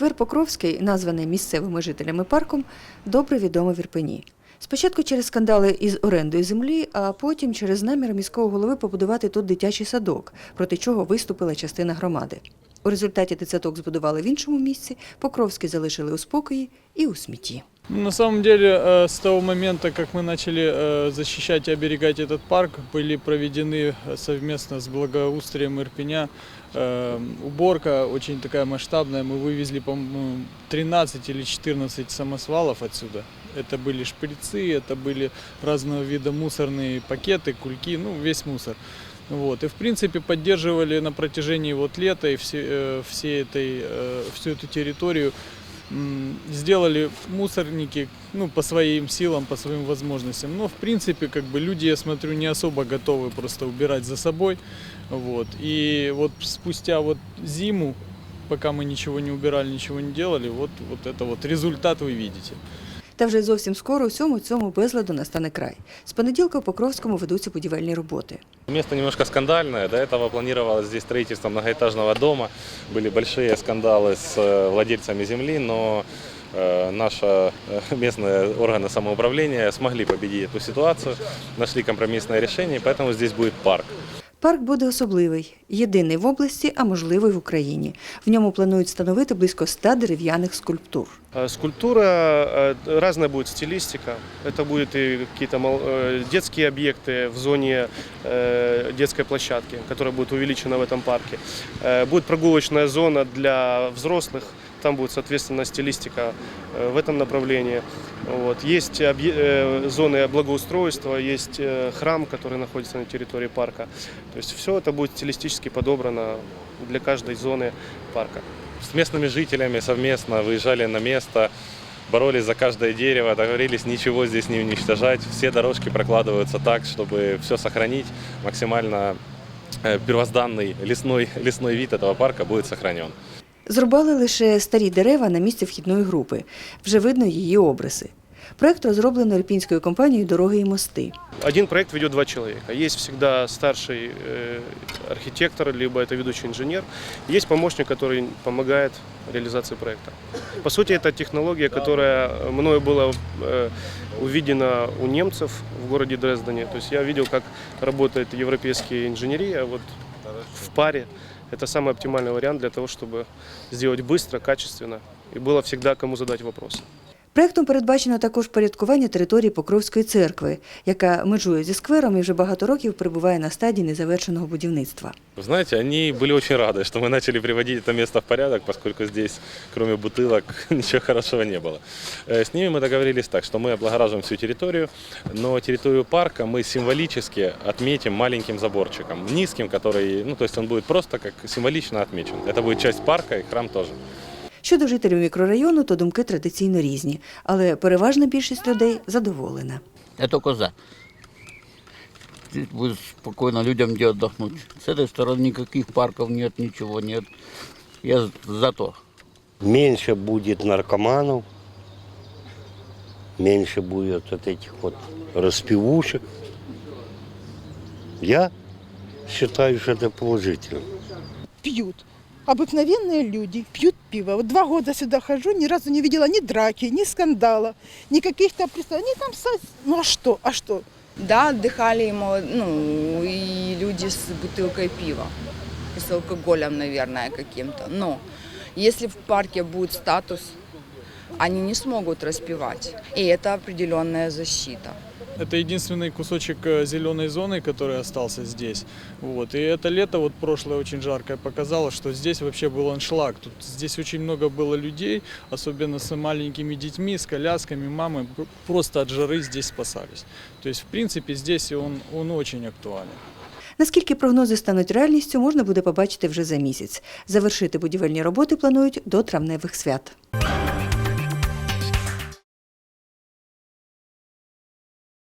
Сквер Покровський, названий місцевими жителями парком, добре відомий в Ірпені. Спочатку через скандали із орендою землі, а потім через намір міського голови побудувати тут дитячий садок, проти чого виступила частина громади. У результаті дитсадок збудували в іншому місці, Покровський залишили у спокої і у смітті. Ну, На самом деле, э, с того момента, как мы начали э, защищать и оберегать этот парк, были проведены э, совместно с благоустроем Ирпеня уборка очень такая масштабная. Мы вывезли, по-моему, 13 или 14 самосвалов отсюда. Это были шприцы, это были разного вида мусорные пакеты, кульки, ну, весь мусор. Вот. И, в принципе, поддерживали на протяжении вот лета и все, э, всей этой, э, всю эту территорию сделали мусорники ну, по своим силам, по своим возможностям. Но, в принципе, как бы люди, я смотрю, не особо готовы просто убирать за собой. Вот. И вот спустя вот зиму, пока мы ничего не убирали, ничего не делали, вот, вот это вот результат вы видите. Та вже зовсім скоро усьому цьому безладу настане край. З понеділка у Покровському ведуться будівельні роботи. Место немножко скандальное. До этого планировалось здесь строительство многоэтажного дома. Были большие скандалы с э, владельцами земли, но э, наши э, местные органы самоуправления смогли победить эту ситуацию, нашли компромиссное решение, и поэтому здесь будет парк. Парк буде особливий, єдиний в області, а можливо й в Україні. В ньому планують встановити близько ста дерев'яних скульптур. Э, Скульптура, э, разная будет стилистика. Это будут и какие-то мал- э, детские объекты в зоне э, детской площадки, которая будет увеличена в этом парке. Э, Будет прогулочная зона для взрослых. Там будет, соответственно, стилистика э, в этом направлении. Вот. Есть э, зоны благоустройства, есть э, храм, который находится на территории парка. То есть все это будет стилистически подобрано для каждой зоны парка. С местными жителями совместно выезжали на место, боролись за каждое дерево, договорились ничего здесь не уничтожать. Все дорожки прокладываются так, чтобы все сохранить. Максимально первозданный лесной, лесной вид этого парка будет сохранен. Зрубали лише старі дерева на місці вхідної групи. Вже видно її обриси. Проект розроблено ірпінською компанією Дороги і мости. Один проект ведет два человека. Есть всегда старший э, архитектор, либо это ведущий инженер. Есть помощник, который помогает реализации проекта. По сути, это технология, которая мною была э, увидена у немцев в городе Дрездене. То есть я видел, как работает европейская инженерия вот в паре. Это самый оптимальный вариант для того, чтобы сделать быстро, качественно и было всегда кому задать вопросы. Проектом передбачено також порядкування території Покровської церкви, яка межує зі сквером і вже багато років перебуває на стадії незавершеного будівництва. Вы знаете, они были очень рады, что мы начали приводить это место в порядок, поскольку здесь, кроме бутылок, ничего хорошего не было. Э, С ними мы договорились так, что мы облагораживаем всю территорию, но территорию парка мы символически отметим маленьким заборчиком, низким, который, ну то есть он будет просто как символично отмечен. Это будет часть парка и храм тоже. Щодо жителів мікрорайону, то думки традиційно різні, але переважна більшість людей задоволена. Я только за. Здесь будет спокойно людям где отдохнуть. С этой стороны никаких парков нет, ничего нет. Я за то. меньше будет наркоманов, меньше будет вот этих вот распивушек. Я считаю, что это положительно. пьют. Обыкновенные люди пьют пиво. Вот два года сюда хожу, ни разу не видела ни драки, ни скандала, ни каких-то представлений. Они там, со- ну а что, а что? Да, отдыхали и, молод- ну, и люди с бутылкой пива, и с алкоголем, наверное, каким-то. Но если в парке будет статус, они не смогут распивать. И это определенная защита. Это единственный кусочек э, зеленой зоны, который остался здесь. Вот. И это лето, вот прошлое очень жаркое, показало, что здесь вообще был аншлаг. Тут здесь очень много было людей, особенно с маленькими детьми, с колясками, мамы, п- просто от жары здесь спасались. То есть, в принципе, здесь он, он очень актуален. Наскільки прогнози стануть реальністю, можна буде побачити вже за місяць. Завершити будівельні роботи планують до травневих свят.